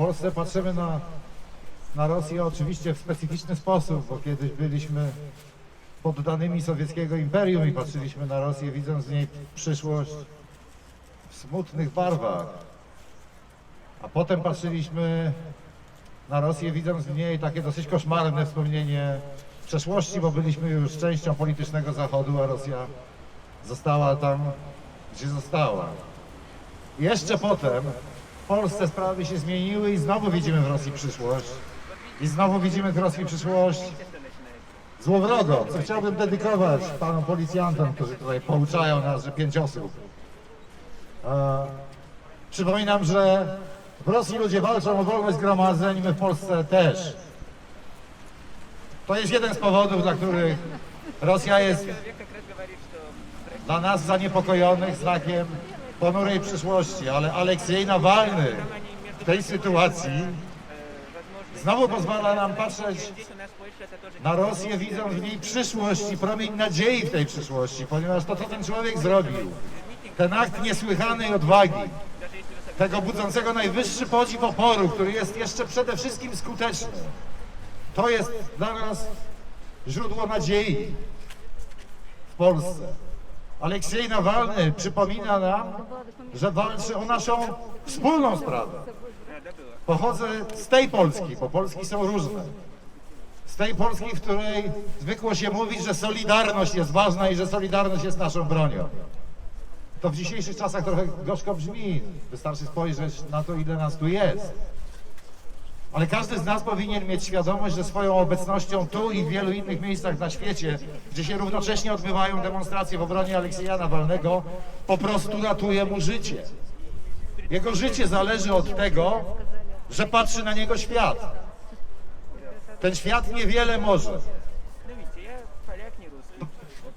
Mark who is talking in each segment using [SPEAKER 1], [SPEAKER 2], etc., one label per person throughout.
[SPEAKER 1] Polsce patrzymy na, na Rosję oczywiście w specyficzny sposób, bo kiedyś byliśmy poddanymi sowieckiego imperium i patrzyliśmy na Rosję, widząc w niej przyszłość w smutnych barwach. A potem patrzyliśmy na Rosję, widząc w niej takie dosyć koszmarne wspomnienie przeszłości, bo byliśmy już częścią politycznego Zachodu, a Rosja została tam, gdzie została. Jeszcze potem Polsce sprawy się zmieniły i znowu widzimy w Rosji przyszłość. I znowu widzimy w Rosji przyszłość złowrogo, co chciałbym dedykować panom policjantom, którzy tutaj pouczają nas, że pięć osób. E, przypominam, że w Rosji ludzie walczą o wolność zgromadzeń, my w Polsce też. To jest jeden z powodów, dla których Rosja jest dla nas zaniepokojonych znakiem ponurej przyszłości, ale Aleksiej Nawalny w tej sytuacji znowu pozwala nam patrzeć na Rosję, widząc w niej przyszłość i promień nadziei w tej przyszłości, ponieważ to, co ten człowiek zrobił, ten akt niesłychanej odwagi, tego budzącego najwyższy podziw oporu, który jest jeszcze przede wszystkim skuteczny, to jest dla nas źródło nadziei w Polsce. Aleksiej Nawalny przypomina nam, że walczy o naszą wspólną sprawę. Pochodzę z tej Polski, bo Polski są różne. Z tej Polski, w której zwykło się mówić, że solidarność jest ważna i że solidarność jest naszą bronią. To w dzisiejszych czasach trochę gorzko brzmi. Wystarczy spojrzeć na to, ile nas tu jest. Ale każdy z nas powinien mieć świadomość, że swoją obecnością tu i w wielu innych miejscach na świecie, gdzie się równocześnie odbywają demonstracje w obronie Aleksieja Nawalnego, po prostu ratuje mu życie. Jego życie zależy od tego, że patrzy na niego świat. Ten świat niewiele może.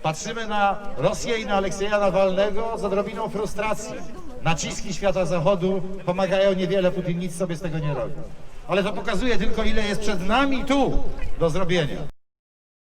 [SPEAKER 1] Patrzymy na Rosję i na Aleksieja Nawalnego z odrobiną frustracji. Naciski świata zachodu pomagają niewiele, Putin nic sobie z tego nie robi. Ale to pokazuje tylko, ile jest przed nami tu do zrobienia.